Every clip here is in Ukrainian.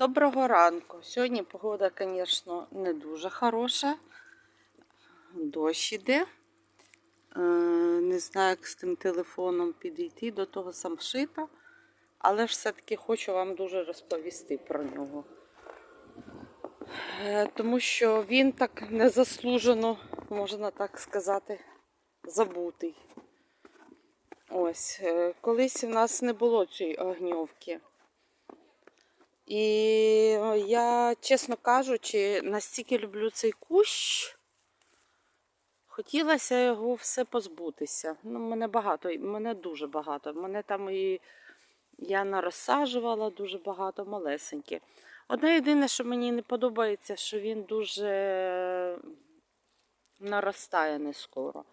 Доброго ранку. Сьогодні погода, звісно, не дуже хороша. Дощ іде. Е, Не знаю, як з тим телефоном підійти до того самшита, але ж все-таки хочу вам дуже розповісти про нього. Е, Тому що він так незаслужено, можна так сказати, забутий. Ось, е, колись в нас не було цієї огньовки. І я, чесно кажучи, настільки люблю цей кущ. Хотілося його все позбутися. Ну, мене багато, мене дуже багато. Мене там і я нарозсаджувала дуже багато малесенькі. Одне єдине, що мені не подобається, що він дуже наростає не скоро.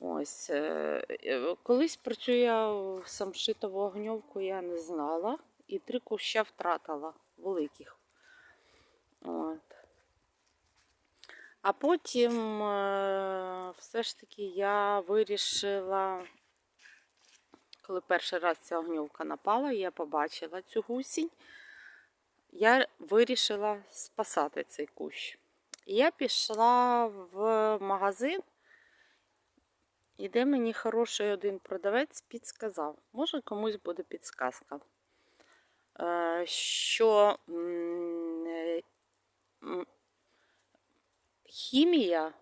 Ось. е, е, Колись про цю я самшитову огньовку я не знала. І три куща втратила великих. От. А потім е, все ж таки я вирішила, коли перший раз ця огньовка напала, я побачила цю гусінь, я вирішила спасати цей кущ. Я пішла в магазин, і де мені хороший один продавець підсказав. Може комусь буде підсказка. Е, Що е, хімія,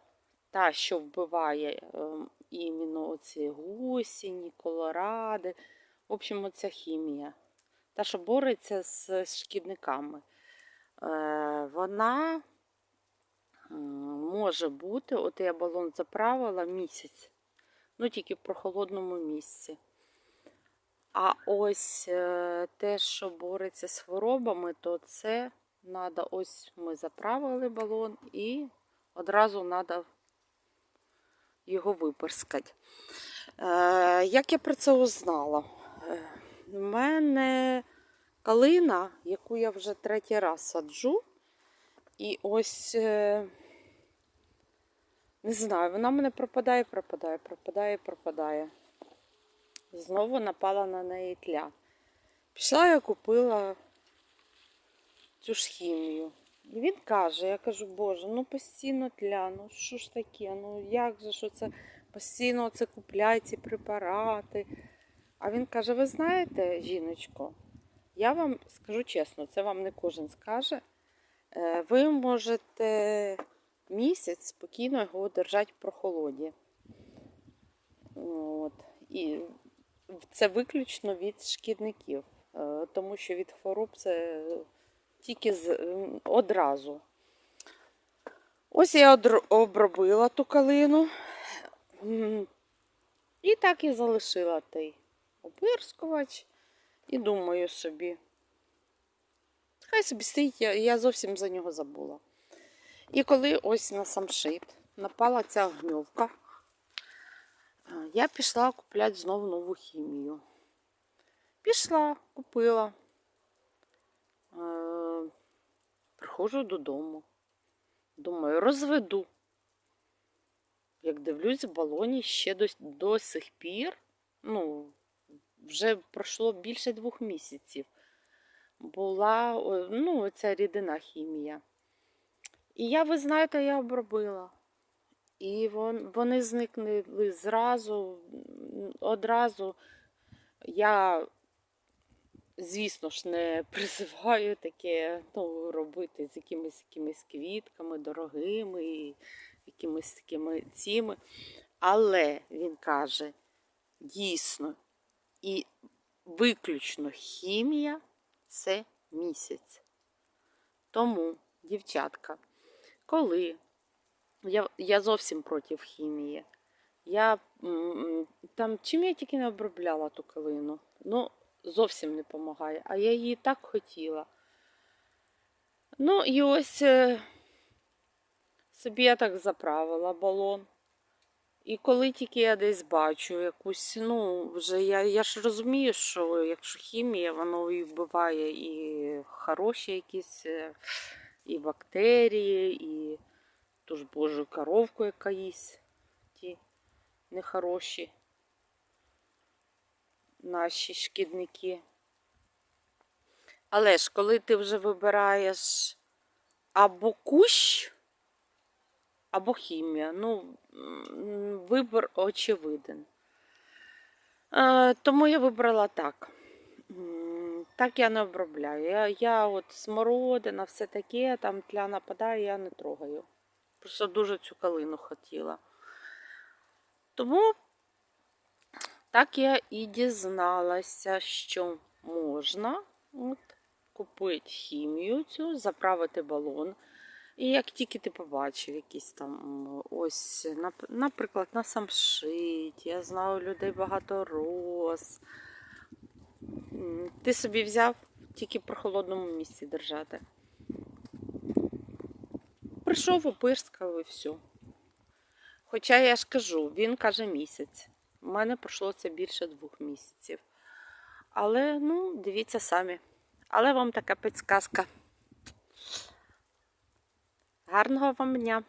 та, що вбиває ем, іменно оці гусіні, колоради, в общем, оця хімія, та, що бореться з шкідниками, е, вона може бути, от я балон заправила місяць, ну тільки в прохолодному місці. А ось е, те, що бореться з хворобами, то це треба, ось ми заправили балон і одразу треба його випорскати. Е, Як я про це узнала? Е, У мене калина, яку я вже третій раз саджу, і ось е, не знаю, вона мене пропадає, пропадає, пропадає, пропадає. Знову напала на неї тля. Пішла я купила цю ж хімію. І він каже, я кажу, боже, ну постійно тля, ну що ж таке, ну як же що це постійно це купляють ці препарати. А він каже: ви знаєте, жіночко, я вам скажу чесно, це вам не кожен скаже. е, Ви можете місяць спокійно його держати в прохолоді. От. І це виключно від шкідників, е, тому що від хвороб це тільки з, одразу. Ось я обробила ту калину. І так і залишила той опирскувач. І думаю собі. Хай собі стоїть, я, зовсім за нього забула. І коли ось на самшит напала ця гньовка, а, я пішла купляти знову нову хімію. Пішла, купила. Е, Приходжу додому. Думаю, розведу. Як дивлюсь, в балоні ще до, до сих пір, ну, вже пройшло більше двох місяців. Була о, ну, ця рідина хімія. І я, ви знаєте, я обробила. І вон, вони зникли зразу, одразу. Я, звісно ж, не призиваю таке ну, робити з якимись, якимись квітками дорогими, і якимись такими цими. Але він каже, дійсно, і виключно хімія це місяць. Тому, дівчатка, коли я, я зовсім проти хімії. Я там чим я тільки не обробляла ту калину. Ну, зовсім не допомагає. А я її так хотіла. Ну, і ось е, собі я так заправила балон. І коли тільки я десь бачу якусь, ну, вже я, я ж розумію, що якщо хімія, воно і вбиває і хороші якісь, е, і бактерії, і ту ж божу коровку, яка їсть ті нехороші наші шкідники. Але ж коли ти вже вибираєш або кущ, або хімія, ну, вибір очевиден. Е, тому я вибрала так. Так я не обробляю. Я, я от смородина, все таке, там тля нападає, я не трогаю. Просто дуже цю калину хотіла. Тому так я і дізналася, що можна от, купити хімію цю, заправити балон. І як тільки ти побачив якісь там ось, наприклад, на самшит, я знаю людей багато роз. Ти собі взяв тільки в прохолодному місці держати. Прийшов, опирскав і все. Хоча я ж кажу, він каже місяць. У мене пройшло це більше двох місяців. Але, ну, дивіться самі. Але вам така підсказка. Гарного вам дня!